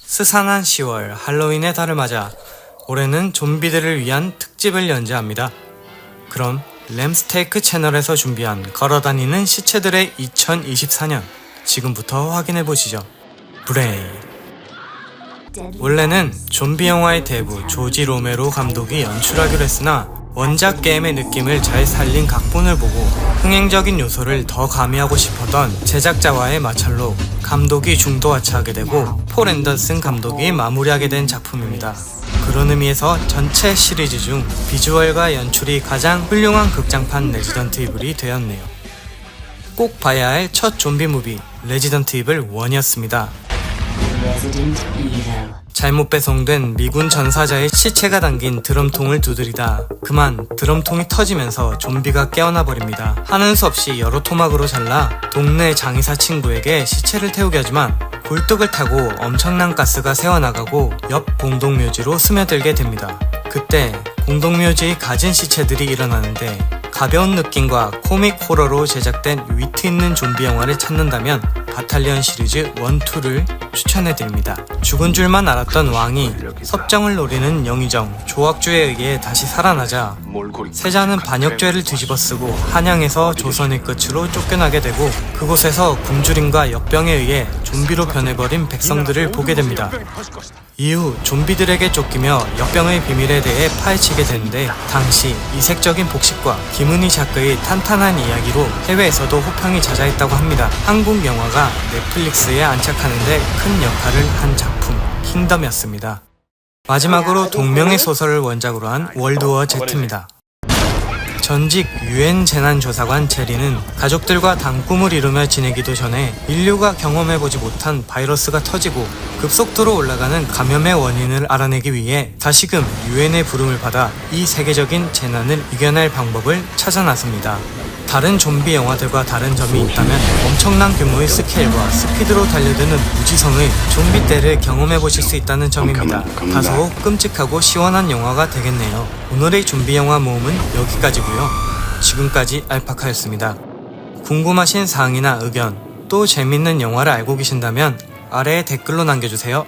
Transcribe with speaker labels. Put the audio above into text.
Speaker 1: 스산한 10월 할로윈의 달을 맞아 올해는 좀비들을 위한 특집을 연재합니다. 그럼 램스테이크 채널에서 준비한 걸어다니는 시체들의 2024년 지금부터 확인해 보시죠. 브레이 원래는 좀비 영화의 대부 조지 로메로 감독이 연출하기로 했으나 원작 게임의 느낌을 잘 살린 각본을 보고 흥행적인 요소를 더 가미하고 싶었던 제작자와의 마찰로 감독이 중도 하차하게 되고 폴 앤더슨 감독이 마무리하게 된 작품입니다. 그런 의미에서 전체 시리즈 중 비주얼과 연출이 가장 훌륭한 극장판 레지던트 이블이 되었네요. 꼭 봐야 할 첫 좀비 무비 레지던트 이블 1이었습니다. 잘못 배송된 미군 전사자의 시체가 담긴 드럼통을 두드리다 그만 드럼통이 터지면서 좀비가 깨어나 버립니다. 하는 수 없이 여러 토막으로 잘라 동네 장의사 친구에게 시체를 태우게 하지만 굴뚝을 타고 엄청난 가스가 새어나가고 옆 공동묘지로 스며들게 됩니다. 그때 공동묘지의 가진 시체들이 일어나는데 가벼운 느낌과 코믹 호러로 제작된 위트 있는 좀비 영화를 찾는다면 바탈리언 시리즈 1, 2를 추천해 드립니다. 죽은 줄만 알았던 왕이 섭정을 노리는 영의정 조학주에 의해 다시 살아나자 세자는 반역죄를 뒤집어쓰고 한양에서 조선의 끝으로 쫓겨나게 되고 그곳에서 굶주림과 역병에 의해 좀비로 변해버린 백성들을 보게 됩니다. 이후 좀비들에게 쫓기며 역병의 비밀에 대해 파헤치게 되는데 당시 이색적인 복식과 김은희 작가의 탄탄한 이야기로 해외에서도 호평이 잦아있다고 합니다. 한국 영화가 넷플릭스에 안착하는데 큰 역할을 한 작품 킹덤이었습니다. 마지막으로 동명의 소설을 원작으로 한 월드워 Z입니다. 전직 유엔 재난조사관 제리는 가족들과 단꿈을 이루며 지내기도 전에 인류가 경험해보지 못한 바이러스가 터지고 급속도로 올라가는 감염의 원인을 알아내기 위해 다시금 유엔의 부름을 받아 이 세계적인 재난을 이겨낼 방법을 찾아 나섭니다. 다른 좀비 영화들과 다른 점이 있다면 엄청난 규모의 스케일과 스피드로 달려드는 무지성의 좀비 때를 경험해 보실 수 있다는 점입니다. 다소 끔찍하고 시원한 영화가 되겠네요. 오늘의 좀비 영화 모음은 여기까지고 요. 지금까지 알파카였습니다. 궁금하신 사항이나 의견, 또 재밌는 영화를 알고 계신다면 아래에 댓글로 남겨주세요.